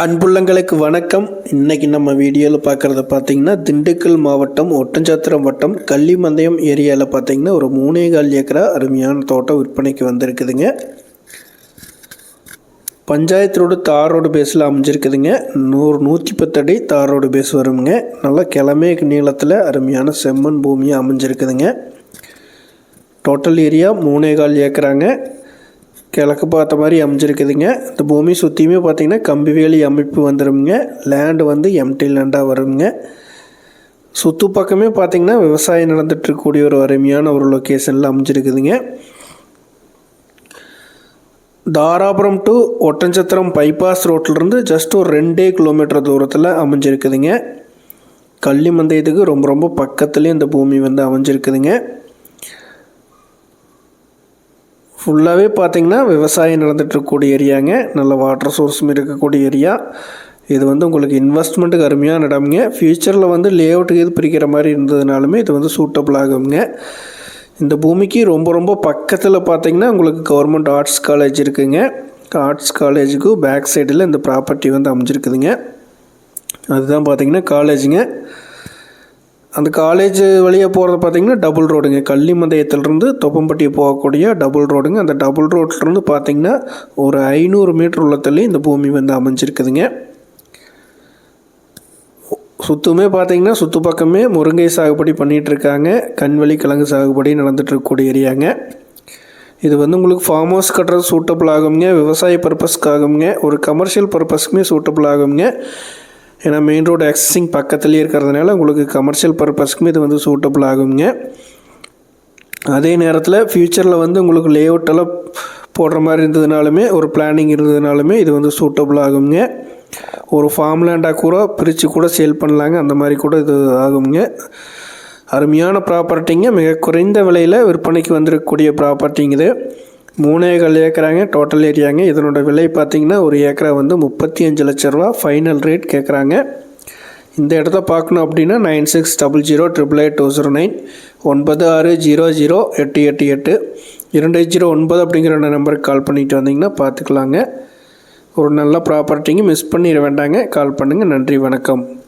அன்புள்ளங்களுக்கு வணக்கம். இன்னைக்கு நம்ம வீடியோவில் பார்க்குறத பார்த்தீங்கன்னா திண்டுக்கல் மாவட்டம் ஒட்டஞ்சாத்திரம் வட்டம் கள்ளிமந்தயம் ஏரியாவில் பார்த்தீங்கன்னா ஒரு மூணே கால் ஏக்கரா அருமையான தோட்டம் விற்பனைக்கு வந்திருக்குதுங்க. பஞ்சாயத்தோட தார் ரோடு பேஸில் அமைஞ்சிருக்குதுங்க. நூறு நூற்றி பத்தடி தார் ரோடு பேஸ் வருங்க. நல்லா கிழமே நீளத்தில் அருமையான செம்மண் பூமியாக அமைஞ்சிருக்குதுங்க. டோட்டல் ஏரியா மூணே கால் ஏக்கராங்க. கிழக்கு பார்த்த மாதிரி அமைஞ்சிருக்குதுங்க. இந்த பூமி சுற்றியுமே பார்த்தீங்கன்னா கம்பிவேலி அமைப்பு வந்துடுங்க லேண்டு வந்து எம்டி லேண்டாக வருங்க சுற்று பக்கமே பார்த்தீங்கன்னா விவசாயம் நடந்துட்டுருக்கக்கூடிய ஒரு அருமையான ஒரு லொக்கேஷனில் அமைஞ்சிருக்குதுங்க. தாராபுரம் டு ஒட்டஞ்சத்திரம் பைபாஸ் ரோட்டிலிருந்து ஜஸ்ட் ஒரு ரெண்டே கிலோமீட்டர் தூரத்தில் அமைஞ்சிருக்குதுங்க. கள்ளிமந்தயத்துக்கு ரொம்ப ரொம்ப பக்கத்துலேயே இந்த பூமி வந்து அமைஞ்சிருக்குதுங்க. ஃபுல்லாகவே பார்த்திங்கன்னா விவசாயம் நடந்துகிட்ருக்கக்கூடிய ஏரியாங்க நல்ல வாட்டர் சோர்ஸும் இருக்கக்கூடிய ஏரியா இது வந்து உங்களுக்கு இன்வெஸ்ட்மெண்ட்டுக்கு அருமையான இடம்ங்க ஃப்யூச்சரில் வந்து லே அவுட்டுக்கு இது பிரிக்கிற மாதிரி இருந்ததுனாலுமே இது வந்து சூட்டபிள் ஆகுங்க. இந்த பூமிக்கு ரொம்ப ரொம்ப பக்கத்தில் பார்த்திங்கன்னா உங்களுக்கு கவர்மெண்ட் ஆர்ட்ஸ் காலேஜ் இருக்குங்க. ஆர்ட்ஸ் காலேஜுக்கு பேக் சைடில் இந்த ப்ராப்பர்ட்டி வந்து அமைஞ்சிருக்குதுங்க. அதுதான் பார்த்திங்கன்னா காலேஜுங்க அந்த காலேஜ் வழியாக போகிறது பார்த்தீங்கன்னா டபுள் ரோடுங்க கள்ளிமந்தயத்துலேருந்து தொப்பம்பட்டி போகக்கூடிய டபுள் ரோடுங்க அந்த டபுள் ரோட்லேருந்து பார்த்தீங்கன்னா ஒரு ஐநூறு மீட்டர் உள்ளத்துலேயும் இந்த பூமி வந்து அமைஞ்சிருக்குதுங்க. சுத்துமே பார்த்தீங்கன்னா சுற்று பக்கமே முருங்கை சாகுபடி பண்ணிகிட்ருக்காங்க கண்வெளி கிழங்கு சாகுபடி நடந்துகிட்ருக்கக்கூடிய ஏரியாங்க இது வந்து உங்களுக்கு ஃபார்ம் ஹவுஸ் கட்டுறது சூட்டபிள் ஆகுங்க விவசாய பர்பஸ்க்காகுங்க ஒரு கமர்ஷியல் பர்பஸ்க்குமே சூட்டபிள் ஆகுங்க ஏன்னா மெயின் ரோடு ஆக்சஸிங் பக்கத்துலேயே இருக்கிறதுனால உங்களுக்கு கமர்ஷியல் பர்பஸ்க்குமே இது வந்து சூட்டபிள் ஆகுங்க அதே நேரத்தில் ஃப்யூச்சரில் வந்து உங்களுக்கு லே அவுட்டெல்லாம் போடுற மாதிரி இருந்ததுனாலுமே ஒரு பிளானிங் இருந்ததுனாலுமே இது வந்து சூட்டபிள் ஆகுங்க ஒரு ஃபார்ம் லேண்டாக கூட பிரித்து கூட சேல் பண்ணலாங்க. அந்த மாதிரி கூட இது ஆகுங்க அருமையான ப்ராப்பர்ட்டிங்க மிக குறைந்த விலையில் விற்பனைக்கு வந்திருக்கக்கூடிய ப்ராப்பர்ட்டிங்க இது. மூணு கால் ஏக்கராங்க டோட்டல் ஏரியாங்க. இதனோட விலை பார்த்தீங்கன்னா ஒரு ஏக்கரா வந்து முப்பத்தி அஞ்சு லட்ச ரூபா. ஃபைனல் ரேட் கேட்குறாங்க இந்த இடத்த பார்க்கணும் அப்படின்னா nine six double zero triple eight two zero nine ஒன்பது ஆறு ஜீரோ ஜீரோ எட்டு எட்டு எட்டு. இரண்டு ஜீரோ ஒன்பது அப்படிங்கிற நம்பருக்கு கால் பண்ணிட்டு வந்தீங்கன்னா பார்த்துக்கலாங்க. ஒரு நல்ல ப்ராப்பர்ட்டிங்க மிஸ் பண்ணிட வேண்டாங்க. கால் பண்ணுங்கள் நன்றி வணக்கம்.